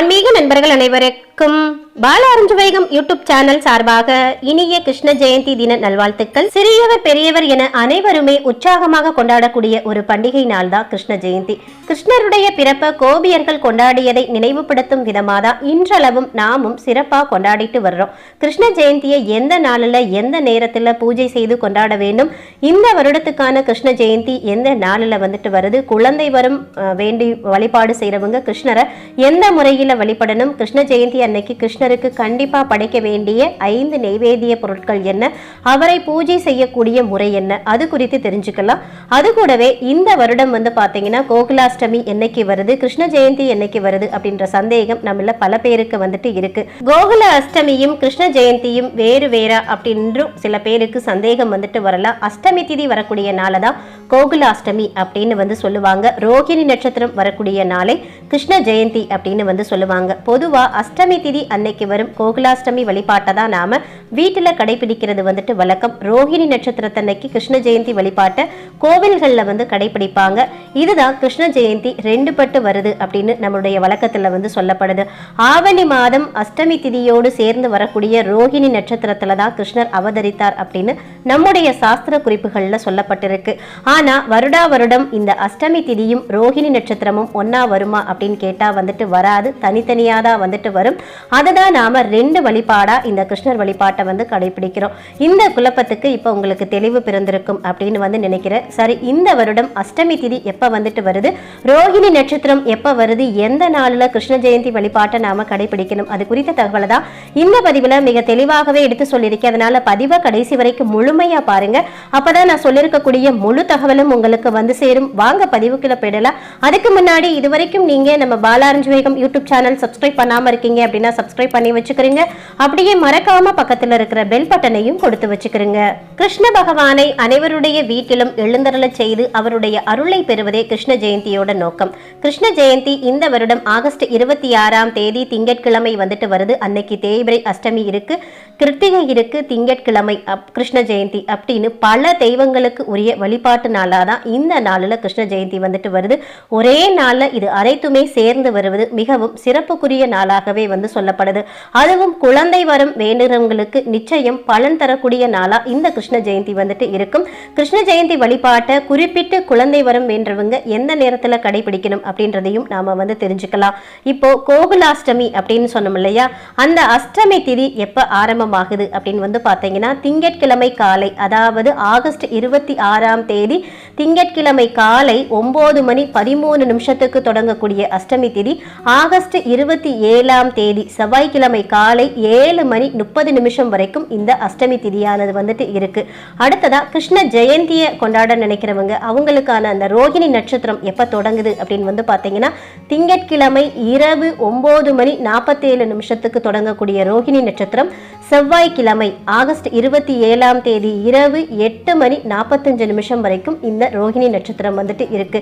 ஆன்மீக நண்பர்கள் அனைவருக்கும் பால வைகம் யூடியூப் சேனல் சார்பாக இனிய கிருஷ்ண ஜெயந்தி தின நல்வாழ்த்துக்கள். சிறியவர் பெரியவர் என அனைவருமே உற்சாகமாக கொண்டாடக்கூடிய ஒரு பண்டிகை நாள் தான் கிருஷ்ண ஜெயந்தி. கிருஷ்ணருடைய பிறப்ப கோபியர்கள் கொண்டாடியதை நினைவுபடுத்தும் விதமாக இன்றளவும் நாமும் சிறப்பாக கொண்டாடிட்டு வர்றோம். கிருஷ்ண ஜெயந்தியை எந்த நாளில் எந்த நேரத்தில் பூஜை செய்து கொண்டாட வேண்டும் இந்த வருடத்துக்கான கிருஷ்ண ஜெயந்தி எந்த நாளில் வந்துட்டு வருது குழந்தை வரும் வேண்டி வழிபாடு செய்கிறவங்க கிருஷ்ணரை எந்த முறையில் வழிபடணும் கிருஷ்ண ஜெயந்தி அன்னைக்கு கிருஷ்ண கிருஷ்ணருக்கு கண்டிப்பாக படைக்க வேண்டிய ஐந்து நெய்வேத்திய பொருட்கள் என்ன? அவரை பூஜை செய்யக்கூடிய முறை என்ன? அது குறித்து தெரிஞ்சுக்கலாம். அது கூடவே இந்த வருடம் வந்து பார்த்தீங்கன்னா கோகுலாஷ்டமி என்னைக்கு வருது? கிருஷ்ண ஜெயந்தி என்னைக்கு வருது? அப்படின்ற சந்தேகம் நம்மள பல பேருக்கு வந்துட்டு இருக்கு. கோகுல அஷ்டமியும் கிருஷ்ண ஜெயந்தியும் வேறு வேறா அப்படின்றும் சில பேருக்கு சந்தேகம் வந்துட்டு வரலாம். அஷ்டமி திதி வரக்கூடிய நாளை தான் கோகுலாஷ்டமி அப்படின்னு வந்து சொல்லுவாங்க. ரோகிணி நட்சத்திரம் வரக்கூடிய நாளை கிருஷ்ண ஜெயந்தி அப்படின்னு வந்து சொல்லுவாங்க. பொதுவாக அஷ்டமி திதி அன்னைக்கு வரும் கோகுலாஷ்டமி வழிபாட்டை தான் நாம வீட்டில் கடைபிடிக்கிறது வந்துட்டு வழக்கம். ரோஹிணி நட்சத்திரத்தன்னைக்கு கிருஷ்ண ஜெயந்தி வழிபாட்டை கோவில்களில் வந்து கடைபிடிப்பாங்க. இதுதான் கிருஷ்ண ஜெயந்தி ரெண்டு பட்டு வருது அப்படின்னு நம்மளுடைய வழக்கத்தில் வந்து சொல்லப்படுது. ஆவணி மாதம் அஷ்டமி திதியோடு சேர்ந்து வரக்கூடிய ரோஹிணி நட்சத்திரத்தில் தான் கிருஷ்ணர் அவதரித்தார் அப்படின்னு நம்முடைய சாஸ்திர குறிப்புகளில் சொல்லப்பட்டிருக்கு. ஆனால் வருடா வருடம் இந்த அஷ்டமி திதியும் ரோஹிணி நட்சத்திரமும் ஒன்றா வருமா அப்படின்னு கேட்டால் வந்துட்டு வராது. தனித்தனியாக தான் வந்துட்டு வரும். அதை அதுதான் நாம ரெண்டு வழிபாடா இந்த கிருஷ்ணர் வழிபாட்டை வந்து கடைபிடிக்கிறோம். இந்த குழப்பத்துக்கு இப்போ உங்களுக்கு தெளிவு பிறந்திருக்கும் அப்படின்னு வந்து நினைக்கிறேன். சரி இந்த வருடம் அஷ்டமி திதி எப்ப வந்துட்டு வருது? ரோகிணி நட்சத்திரம் எப்ப வருது? எந்த நாளில் கிருஷ்ண ஜெயந்தி வழிபாட்டை நாம கடைபிடிக்கணும்? அது குறித்த தகவலை தான் இந்த பதிவில் மிக தெளிவாகவே எடுத்து சொல்லியிருக்கேன். அதனால பதிவை கடைசி வரைக்கும் முழுமையா பாருங்க. அப்பதான் நான் சொல்லியிருக்கக்கூடிய முழு தகவலும் உங்களுக்கு வந்து சேரும். வாங்க பதிவுக்குள்ள போயிடலாம். அதுக்கு முன்னாடி இது வரைக்கும் நீங்க நம்ம பாலாரஞ்சு வேகம் யூடியூப் சேனல் சப்ஸ்கிரைப் பண்ணாம இருக்கீங்க அப்படின்னா சப்ஸ்கிரைப் பண்ணி வச்சுக்கிறீங்க. அப்படியே மறக்காம பக்கத்துல இருக்கிற பெல் பட்டனையும் கொடுத்து வச்சுக்கிறீங்க. கிருஷ்ண பகவானை அனைவருடைய வீட்டிலும் எழுந்தருள செய்து அவருடைய அருளை பெறுவதே கிருஷ்ண ஜெயந்தியோட நோக்கம். கிருஷ்ண ஜெயந்தி இந்த வருடம் ஆகஸ்ட் இருபத்தி ஆறாம் தேதி திங்கட்கிழமை வந்துட்டு வருது. அன்னைக்கு தேய்பிரை அஷ்டமி இருக்கு. கிருத்திகை இருக்கு. திங்கட்கிழமை கிருஷ்ண ஜெயந்தி அப்படின்னு பல தெய்வங்களுக்கு உரிய வழிபாட்டு நாளாக தான் இந்த நாளில் கிருஷ்ண ஜெயந்தி வந்துட்டு வருது. ஒரே நாளில் இது அனைத்துமே சேர்ந்து வருவது மிகவும் சிறப்புக்குரிய நாளாகவே வந்து சொல்லப்படுது. அதுவும் குழந்தை வரம் வேண்டுகிறவங்களுக்கு நிச்சயம் பலன் தரக்கூடிய நாளா இந்த கிருஷ்ண ஜெயந்தி வந்துட்டு இருக்கும். கிருஷ்ண ஜெயந்தி வழிபாட்டை குறிப்பிட்டு குழந்தை வரம் வேண்டவங்க எந்த நேரத்தில் கடைபிடிக்கணும் அப்படின்றதையும் நாம வந்து தெரிஞ்சுக்கலாம். இப்போ கோகுலாஷ்டமி அப்படின்னு சொன்னோம் இல்லையா? அந்த அஷ்டமி திதி எப்போ ஆரம்பமாகுது அப்படின்னு வந்து பார்த்தீங்கன்னா திங்கட்கிழமை காலை அதாவது ஆகஸ்ட் இருபத்தி ஆறாம் தேதி திங்கட்கிழமை காலை ஒன்பது மணி பதிமூணு நிமிஷத்துக்கு தொடங்கக்கூடிய அஷ்டமி திதி ஆகஸ்ட் இருபத்தி ஏழாம் தேதி செவ்வாய் செவ்வாய்க்கிழமை காலை ஏழு மணி முப்பது நிமிஷம் வரைக்கும் இந்த அஷ்டமி திதியானது வந்துட்டு இருக்கு. அடுத்ததா கிருஷ்ண ஜெயந்தியை கொண்டாட நினைக்கிறவங்க அவங்களுக்கான அந்த ரோகிணி நட்சத்திரம் எப்போ தொடங்குது அப்படின்னு வந்து பார்த்தீங்கன்னா திங்கட்கிழமை இரவு ஒன்பது மணி நாற்பத்தேழு நிமிஷத்துக்கு தொடங்கக்கூடிய ரோகிணி நட்சத்திரம் செவ்வாய்க்கிழமை ஆகஸ்ட் இருபத்தி ஏழாம் தேதி இரவு எட்டு மணி நாற்பத்தஞ்சு நிமிஷம் வரைக்கும் இந்த ரோஹிணி நட்சத்திரம் வந்துட்டு இருக்கு.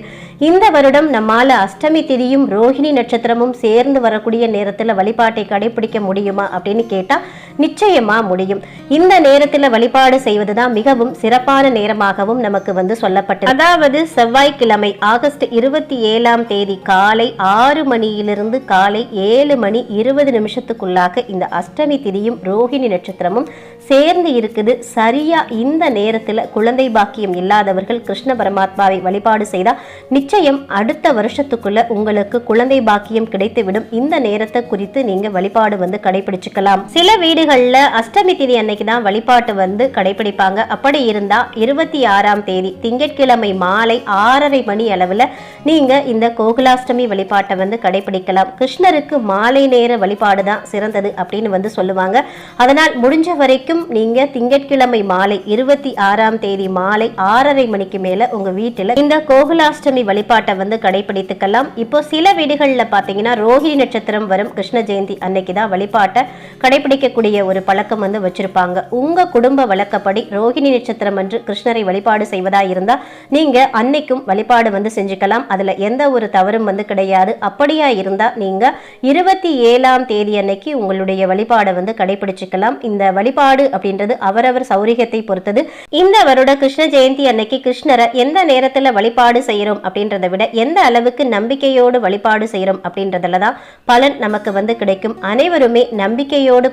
இந்த வருடம் நம்மால அஷ்டமி திதியும் ரோஹிணி நட்சத்திரமும் சேர்ந்து வரக்கூடிய நேரத்தில் வழிபாட்டை கண்டுபிடிக்க முடியுமா அப்படின்னு கேட்டால் நிச்சயமா முடியும். இந்த நேரத்துல வழிபாடு செய்வதுதான் மிகவும் சிறப்பான நேரமாகவும் நமக்கு வந்து சொல்லப்பட்டது அதாவது செவ்வாய்க்கிழமை ஆகஸ்ட் இருபத்தி ஏழாம் தேதி காலை ஆறு மணியிலிருந்து காலை ஏழு மணி இருபது நிமிஷத்துக்குள்ளாக இந்த அஷ்டமி திதியும் ரோஹிணி நட்சத்திரமும் சேர்ந்து இருக்குது. சரியா இந்த நேரத்துல குழந்தை பாக்கியம் இல்லாதவர்கள் கிருஷ்ண பரமாத்மாவை வழிபாடு செய்தால் நிச்சயம் அடுத்த வருஷத்துக்குள்ள உங்களுக்கு குழந்தை பாக்கியம் கிடைத்துவிடும். இந்த நேரத்தை குறித்து நீங்க வழிபாடு வந்து கடைபிடிச்சுக்கலாம். சில வீடுகளில் அஷ்டமி திதி அன்னைக்கு தான் வழிபாட்டு வந்து கடைபிடிப்பாங்க. அப்படி இருந்தால் இருபத்தி ஆறாம் தேதி திங்கட்கிழமை மாலை ஆறரை மணி அளவில் நீங்க இந்த கோகுலாஷ்டமி வழிபாட்டை வந்து கடைபிடிக்கலாம். கிருஷ்ணருக்கு மாலை நேர வழிபாடு தான் சிறந்தது அப்படின்னு வந்து சொல்லுவாங்க. அதனால் முடிஞ்ச வரைக்கும் நீங்க திங்கட்கிழமை மாலை இருபத்தி ஆறாம் தேதி மாலை ஆறரை மணிக்கு மேலே உங்க வீட்டில் இந்த கோகுலாஷ்டமி வழிபாட்டை வந்து கடைபிடித்துக்கலாம். இப்போ சில வீடுகளில் பார்த்தீங்கன்னா ரோஹிணி நட்சத்திரம் வரும். கிருஷ்ண ஜெயந்தி அன்னைக்கு தான் வழிபாட்டை கடைபிடிக்கக்கூடிய ஒரு பழக்கம் வந்து வச்சிருப்பாங்க. உங்க குடும்ப வழக்கப்படி ரோஹிணி நட்சத்திரம் அன்று கிருஷ்ணரை வழிபாடு செய்வதா இருந்தா நீங்க அன்னைக்கும் வழிபாடு வந்து செஞ்சுக்கலாம். அதுல எந்த ஒரு தவறும் வந்து கிடையாது. அப்படியா இருந்தா நீங்க இருபத்தி ஏழாம் தேதி அன்னைக்கு உங்களுடைய வழிபாடை வந்து கடைபிடிச்சுக்கலாம். இந்த வழிபாடு அப்படின்றது அவரவர் சௌரியத்தை பொறுத்தது. இந்த வருட கிருஷ்ண ஜெயந்தி அன்னைக்கு கிருஷ்ணரை எந்த நேரத்துல வழிபாடு செய்யறோம் அப்படின்றத விட எந்த அளவுக்கு நம்பிக்கையோடு வழிபாடு செய்யறோம் அப்படின்றதுல தான் பலன் நமக்கு வந்து கிடைக்கும். அனைவருமே நம்பிக்கையோடு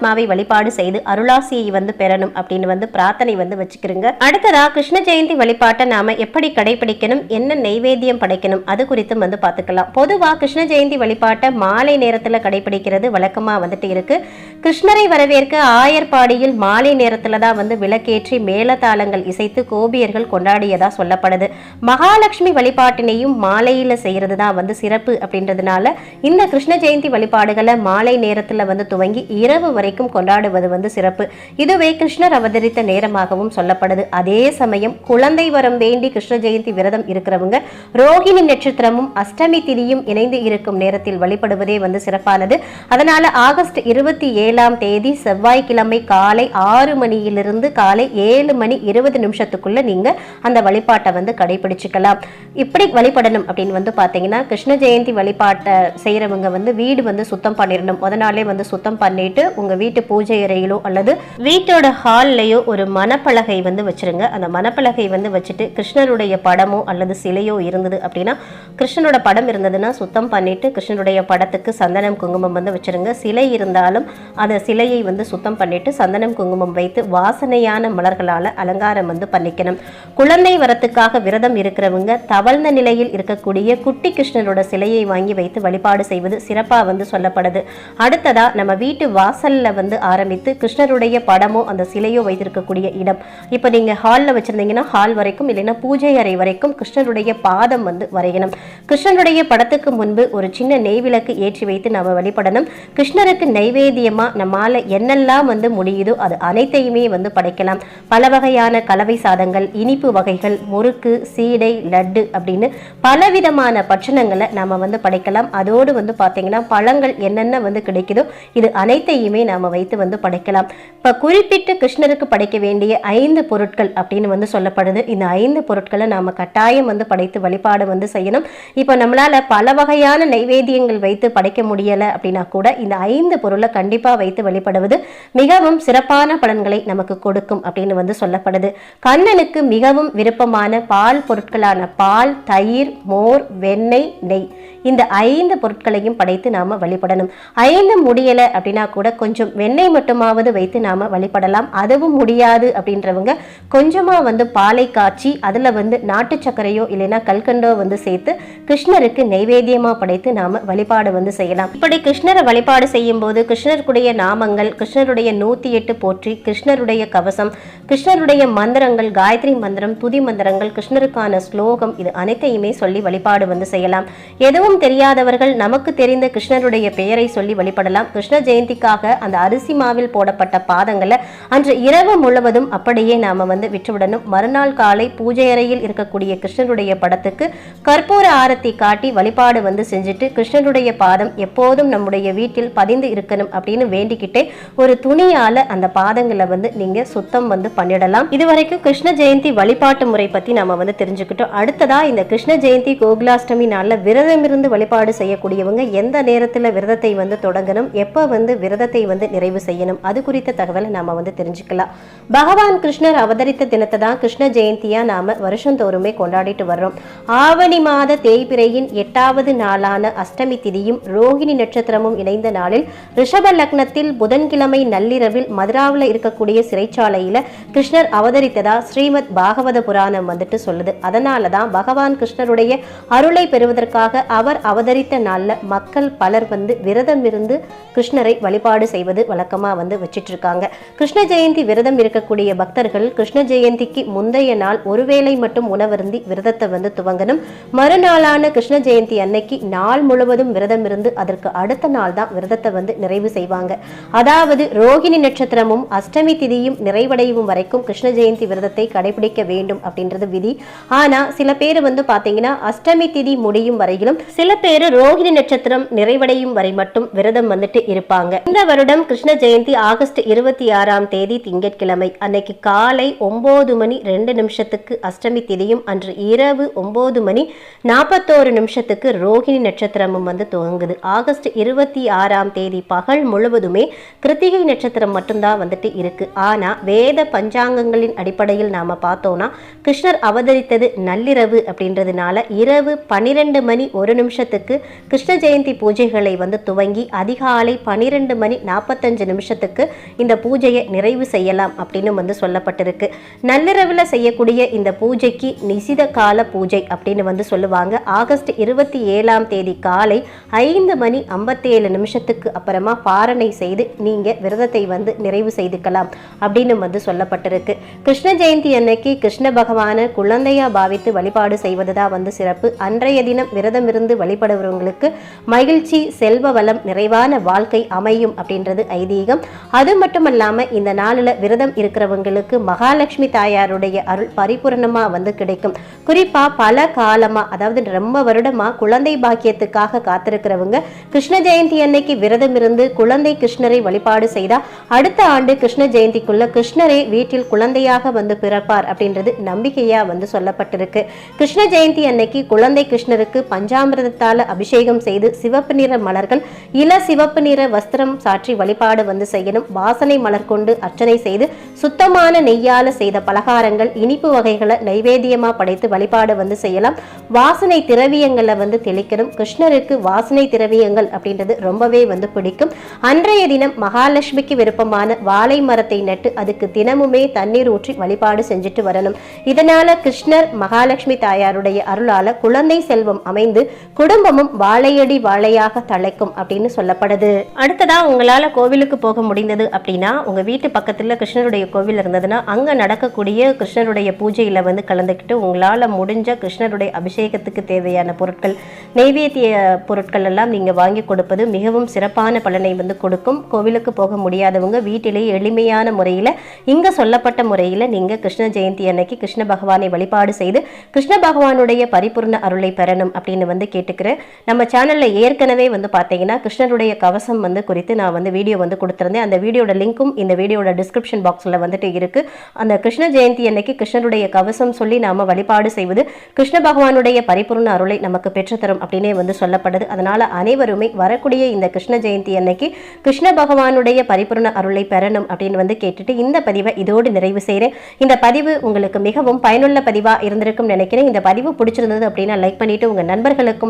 பரமாத்மாவை வழிபாடு செய்து அருளாசியை வந்து பெறணும் அப்படின்னு வந்து பிரார்த்தனை வந்து வச்சுக்கிறோங்க. அடுத்ததா கிருஷ்ண ஜெயந்தி வழிபாட்டை நாம எப்படி கடைபிடிக்கணும் என்ன நைவேத்தியம் படைக்கணும் அது குறித்தும் வந்து பார்த்துக்கலாம். பொதுவா கிருஷ்ண ஜெயந்தி வழிபாட்டை மாலை நேரத்துல கடைபிடிக்கிறது வழக்கமா வந்துட்டு இருக்கு. கிருஷ்ணரை வரவேற்க ஆயர்பாடியில் மாலை நேரத்துல தான் வந்து விளக்கேற்றி மேலதாளங்கள் இசைத்து கோபியர்கள் கொண்டாடியதா சொல்லப்படுது. மகாலட்சுமி வழிபாட்டினையும் மாலையில செய்யறது தான் வந்து சிறப்பு அப்படின்றதுனால இந்த கிருஷ்ண ஜெயந்தி வழிபாடுகளை மாலை நேரத்துல வந்து துவங்கி இரவு வரை வரைக்கும் கொண்டாடுவது வந்து சிறப்பு. இதுவே கிருஷ்ணர் அவதரித்த நேரமாகவும் சொல்லப்படுது. அதே சமயம் குழந்தை வரம் வேண்டி கிருஷ்ண ஜெயந்தி விரதம் இருக்கிறவங்க ரோகிணி நட்சத்திரமும் அஷ்டமி திதியும் இணைந்து இருக்கும் நேரத்தில் வழிபடுவதே வந்து சிறப்பானது. அதனால ஆகஸ்ட் இருபத்தி ஏழாம் தேதி செவ்வாய்க்கிழமை காலை ஆறு மணியிலிருந்து காலை ஏழு மணி இருபது நிமிஷத்துக்குள்ள நீங்க அந்த வழிபாட்டை வந்து கடைபிடிச்சுக்கலாம். இப்படி வழிபடணும் அப்படின்னு வந்து பாத்தீங்கன்னா கிருஷ்ண ஜெயந்தி வழிபாட்டை செய்யறவங்க வந்து வீடு வந்து சுத்தம் பண்ணிடணும் முத நாளே வந்து சுத்தம் பண்ணிட்டு உங்க வீட்டு பூஜை அறையிலோ அல்லது வீட்டோட ஹால்லையோ ஒரு மணப்பலகை வந்து வச்சிருங்க. அந்த மணப்பலகை வந்து வச்சுட்டு கிருஷ்ணருடைய படமோ அல்லது சிலையோ இருந்தது அப்படின்னா கிருஷ்ணனோட படம் இருந்ததுன்னா சுத்தம் பண்ணிட்டு கிருஷ்ணனுடைய படத்துக்கு சந்தனம் குங்குமம் வந்து வச்சிருங்க. சிலை இருந்தாலும் அந்த சிலையை வந்து சுத்தம் பண்ணிட்டு சந்தனம் குங்குமம் வைத்து வாசனையான மலர்களால் அலங்காரம் வந்து பண்ணிக்கணும். குழந்தை வரத்துக்காக விரதம் இருக்கிறவங்க தவழ்ந்த நிலையில் இருக்கக்கூடிய குட்டி கிருஷ்ணனோட சிலையை வாங்கி வைத்து வழிபாடு செய்வது சிறப்பாக வந்து சொல்லப்படுது. அடுத்ததாக நம்ம வீட்டு வாசலில் வந்து ஆரம்பித்து கிருஷ்ணருடைய படமோ அந்த சிலையோ வைத்திருக்கக்கூடிய இடம். இப்போ நீங்கள் ஹாலில் வச்சுருந்தீங்கன்னா ஹால் வரைக்கும் இல்லைன்னா பூஜை அறை வரைக்கும் கிருஷ்ணருடைய பாதம் வந்து வரையணும். கிருஷ்ணருடைய படத்துக்கு முன்பு ஒரு சின்ன நெய் விளக்கு ஏற்றி வைத்து நம்ம வழிபடணும். கிருஷ்ணருக்கு நைவேத்தியமாக நம்மால் என்னெல்லாம் வந்து முடியுதோ அது அனைத்தையுமே வந்து படைக்கலாம். பல வகையான கலவை சாதங்கள் இனிப்பு வகைகள் முறுக்கு சீடை லட்டு அப்படின்னு பலவிதமான பட்சணங்களை நாம வந்து படைக்கலாம். அதோடு வந்து பார்த்தீங்கன்னா பழங்கள் என்னென்ன வந்து கிடைக்குதோ இது அனைத்தையுமே நம்ம வைத்து வந்து படைக்கலாம். இப்போ குறிப்பிட்ட கிருஷ்ணருக்கு படைக்க வேண்டிய ஐந்து பொருட்கள் அப்படின்னு வந்து சொல்லப்படுது. இந்த ஐந்து பொருட்களை நாம் கட்டாயம் வந்து படைத்து வழிபாடு வந்து செய்யணும். இப்போ நம்மளால பல வகையான நைவேத்தியங்கள் வைத்து படைக்க முடியல அப்படின்னா கூட இந்த ஐந்து பொருளை கண்டிப்பா வைத்து வழிபடுவது மிகவும் சிறப்பான பலன்களை நமக்கு கொடுக்கும் அப்படின்னு வந்து சொல்லப்படுது. கண்ணனுக்கு மிகவும் விருப்பமான பால் பொருட்களான பால் தயிர் மோர் வெண்ணெய் நெய். இந்த ஐந்து பொருட்களையும் படைத்து நாம வழிபடணும். ஐந்து முடியல அப்படின்னா கூட கொஞ்சம் வெண்ணெய் மட்டுமாவது வைத்து நாம வழிபடலாம். அதுவும் முடியாது அப்படின்றவங்க கொஞ்சமா வந்து பாலை காய்ச்சி அதுல வந்து நாட்டு சர்க்கரையோ இல்லைன்னா கல்கண்டோ வந்து சேர்த்து கிருஷ்ணருக்கு நைவேத்தியமாக படைத்து நாம வழிபாடு வந்து செய்யலாம். இப்படி கிருஷ்ணரை வழிபாடு செய்யும் போது கிருஷ்ணருக்குடைய நாமங்கள் கிருஷ்ணருடைய நூத்தி எட்டு போற்றி கிருஷ்ணருடைய கவசம் கிருஷ்ணருடைய மந்திரங்கள் காயத்ரி மந்திரம் துதி மந்திரங்கள் கிருஷ்ணருக்கான ஸ்லோகம் இது அனைத்தையுமே சொல்லி வழிபாடு வந்து செய்யலாம். எதுவும் தெரியாதவர்கள் நமக்கு தெரிந்த கிருஷ்ணருடைய பெயரை சொல்லி வழிபடலாம். கிருஷ்ண ஜெயந்திக்காக அந்த அரிசி மாவில் போடப்பட்ட பாதங்களை அன்று இரவு முழுவதும் அப்படியே நாம வந்து விட்டுவிடணும். மறுநாள் காலை பூஜை அறையில் இருக்கக்கூடிய கிருஷ்ணருடைய படத்துக்கு கற்பூர ஆரத்தி காட்டி வழிபாடு வந்து செஞ்சுட்டு கிருஷ்ணருடைய பாதம் எப்போதும் நம்முடைய வீட்டில் பதிந்து இருக்கணும் அப்படின்னு வேண்டிக்கிட்டே ஒரு துணியால அந்த பாதங்களை வந்து நீங்க சுத்தம் வந்து பண்ணிடலாம். இதுவரைக்கும் கிருஷ்ண ஜெயந்தி வழிபாட்டு முறை பத்தி நாம வந்து தெரிஞ்சுக்கிட்டோம். அடுத்ததா இந்த கிருஷ்ண ஜெயந்தி கோகுலாஷ்டமி நாளில் விரதம் இருந்து வழிபாடு செய்யக்கூடியவங்க எந்த நேரத்தில் விரதத்தை வந்து தொடங்கணும் எப்போ வந்து விரதத்தை வந்து நிறைவு செய்யணும் அது குறித்த தகவலை நாம் வந்து தெரிஞ்சுக்கலாம். பகவான் கிருஷ்ணர் அவதரித்த தினத்தை தான் கிருஷ்ண ஜெயந்தியாக நாம் வருஷந்தோறுமே கொண்டாடிட்டு வர்றோம். ஆவணி மாத தேய்பிரையின் எட்டாவது நாளான அஷ்டமி திதியும் ரோஹிணி நட்சத்திரமும் இணைந்த நாளில் ரிஷப லக்னத்தில் புதன்கிழமை நள்ளிரவில் மதுராவில் இருக்கக்கூடிய சிறைச்சாலையில் கிருஷ்ணர் அவதரித்ததா ஸ்ரீமத் பாகவத புராணம் வந்துட்டு சொல்லுது. அதனால தான் பகவான் கிருஷ்ணருடைய அருளை பெறுவதற்காக அவர் அவர் அவதரித்த நாளில் மக்கள் பலர் வந்து விரதம் இருந்து கிருஷ்ணரை வழிபாடு செய்வது வழக்கமாக வந்து வச்சிட்டு இருக்காங்க கிருஷ்ண ஜெயந்தி விரதம் இருக்கக்கூடிய பக்தர்கள் கிருஷ்ண ஜெயந்திக்கு முந்தைய நாள் ஒருவேளை மட்டும் உணவருந்தி விரதத்தை வந்து துவங்கணும். மறுநாளான கிருஷ்ண ஜெயந்தி அன்னைக்கு நாள் முழுவதும் விரதம் இருந்து அதற்கு அடுத்த நாள் தான் விரதத்தை வந்து நிறைவு செய்வாங்க. அதாவது ரோகிணி நட்சத்திரமும் அஷ்டமி திதியும் நிறைவடையும் வரைக்கும் கிருஷ்ண ஜெயந்தி விரதத்தை கடைபிடிக்க வேண்டும் அப்படின்றது விதி. ஆனால் சில பேர் வந்து பார்த்தீங்கன்னா அஷ்டமி திதி முடியும் வரையிலும் சில பேர் ரோகிணி நட்சத்திரம் நிறைவடையும் வரை மட்டும் விரதம் வந்துட்டு இருப்பாங்க. இந்த வருடம் கிருஷ்ண ஜெயந்தி ஆகஸ்ட் இருபத்தி ஆறாம் தேதி திங்கட்கிழமை அன்னைக்கு காலை ஒன்பது மணி ரெண்டு நிமிஷத்துக்கு அஷ்டமி திதியும் அன்று இரவு ஒன்பது மணி நாற்பத்தோரு நிமிஷத்துக்கு ரோகிணி நட்சத்திரமும் வந்து துவங்குது. ஆகஸ்ட் இருபத்தி ஆறாம் தேதி பகல் முழுவதுமே கிருத்திகை நட்சத்திரம் மட்டும்தான் வந்துட்டு இருக்கு. ஆனா வேத பஞ்சாங்கங்களின் அடிப்படையில் நாம பார்த்தோம்னா கிருஷ்ணர் அவதரித்தது நள்ளிரவு அப்படின்றதுனால இரவு பன்னிரண்டு மணி ஒரு நிமிஷம் நிமிஷத்துக்கு கிருஷ்ண ஜெயந்தி பூஜைகளை வந்து துவங்கி அதிகாலை பன்னிரெண்டு மணி நாற்பத்தஞ்சு நிமிஷத்துக்கு இந்த பூஜையை நிறைவு செய்யலாம் அப்படின்னு வந்து சொல்லப்பட்டிருக்கு. நள்ளிரவில் செய்யக்கூடிய இந்த பூஜைக்கு நிசித கால பூஜை அப்படின்னு வந்து சொல்லுவாங்க. ஆகஸ்ட் இருபத்தி ஏழாம் தேதி காலை ஐந்து மணி ஐம்பத்தேழு நிமிஷத்துக்கு அப்புறமா பாரணை செய்து நீங்கள் விரதத்தை வந்து நிறைவு செய்துக்கலாம் அப்படின்னு வந்து சொல்லப்பட்டிருக்கு. கிருஷ்ண ஜெயந்தி அன்னைக்கு கிருஷ்ண பகவானை குழந்தையா பாவித்து வழிபாடு செய்வது தான் வந்து சிறப்பு. அன்றைய தினம் விரதம் இருந்து வழிபடுறவங்களுக்கு மகிழ்ச்சி செல்வ வளம் நிறைவான வாழ்க்கை அமையும் அப்படின்றது ஐதீகம். அது மட்டும் இல்லாம இந்த நாளில் விரதம் இருக்கிறவங்களுக்கு மகாலட்சுமி தாயாருடைய அருள் பரிபூரணமாக வந்து கிடைக்கும். குறிப்பாக பல காலமாக அதாவது ரொம்ப வருடமாக குழந்தை பாக்கியத்துக்காக காத்திருக்கிறவங்க கிருஷ்ண ஜெயந்தி அன்னைக்கு விரதம் இருந்து குழந்தை கிருஷ்ணரை வழிபாடு செய்தால் அடுத்த ஆண்டு கிருஷ்ண ஜெயந்திக்குள்ள கிருஷ்ணரே வீட்டில் குழந்தையாக வந்து பிறப்பார் அப்படின்றது நம்பிக்கையாக வந்து சொல்லப்பட்டிருக்கு. கிருஷ்ண ஜெயந்தி அன்னைக்கு குழந்தை கிருஷ்ணருக்கு பஞ்சாமிரத பஞ்சாமிரதத்தால அபிஷேகம் செய்து சிவப்பு நிற மலர்கள் இள சிவப்பு நிற வஸ்திரம் சாற்றி வழிபாடு வந்து செய்யணும். வாசனை மலர் கொண்டு அர்ச்சனை செய்து சுத்தமான நெய்யால செய்த பலகாரங்கள் இனிப்பு வகைகளை நைவேத்தியமா படைத்து வழிபாடு வந்து செய்யலாம். வாசனை திரவியங்களை வந்து தெளிக்கணும். கிருஷ்ணருக்கு வாசனை திரவியங்கள் அப்படின்றது ரொம்பவே வந்து பிடிக்கும். அன்றைய தினம் மகாலட்சுமிக்கு விருப்பமான வாழை மரத்தை நட்டு அதுக்கு தினமுமே தண்ணீர் ஊற்றி வழிபாடு செஞ்சுட்டு வரணும். இதனால கிருஷ்ணர் மகாலட்சுமி தாயாருடைய அருளால குழந்தை செல்வம் அமைந்து குடும்பமும் வாழையடி வாழையாக தழைக்கும் அப்படின்னு சொல்லப்படுது. அடுத்ததா உங்களால கோவிலுக்கு போக முடிந்தது அப்படின்னா உங்க வீட்டு பக்கத்துல கிருஷ்ணருடைய கோவில் இருந்ததுன்னா அங்க நடக்கக்கூடிய கிருஷ்ணருடைய பூஜையில வந்து கலந்துக்கிட்டு உங்களால முடிஞ்ச கிருஷ்ணருடைய அபிஷேகத்துக்கு தேவையான பொருட்கள் நெய்வேத்திய பொருட்கள் எல்லாம் நீங்க வாங்கி கொடுப்பது மிகவும் சிறப்பான பலனை வந்து கொடுக்கும். கோவிலுக்கு போக முடியாதவங்க வீட்டிலேயே எளிமையான முறையில இங்க சொல்லப்பட்ட முறையில நீங்க கிருஷ்ண ஜெயந்தி அன்னைக்கு கிருஷ்ண பகவானை வழிபாடு செய்து கிருஷ்ண பகவானுடைய பரிபூர்ண அருளை பெறணும் அப்படின்னு வந்து கேட்டுக்கிறேன். நம்ம சேனலில் ஏற்கனவே வந்து பார்த்தீங்கன்னா கிருஷ்ணருடைய கவசம் வந்து குறித்து நான் வந்து வீடியோ வந்து கொடுத்துருந்தேன். அந்த வீடியோட லிங்க்கும் இந்த வீடியோட டிஸ்கிரிப்ஷன் பாக்ஸில் வந்துட்டு இருக்குது அந்த கிருஷ்ண ஜெயந்தி அன்னைக்கு கிருஷ்ணருடைய கவசம் சொல்லி நாம் வழிபாடு செய்வது கிருஷ்ண பகவானுடைய பரிபூர்ண அருளை நமக்கு பெற்றுத்தரும் அப்படின்னே வந்து சொல்லப்படுது. அதனால் அனைவருமே வரக்கூடிய இந்த கிருஷ்ண ஜெயந்தி அன்னைக்கு கிருஷ்ண பகவானுடைய பரிபூர்ண அருளை பெறணும் அப்படின்னு வந்து கேட்டுட்டு இந்த பதிவை இதோடு நிறைவு செய்கிறேன் இந்த பதிவு உங்களுக்கு மிகவும் பயனுள்ள பதிவாக இருந்திருக்கும் நினைக்கிறேன். இந்த பதிவு பிடிச்சிருந்தது அப்படின்னா லைக் பண்ணிவிட்டு உங்கள் நண்பர்களுக்கும்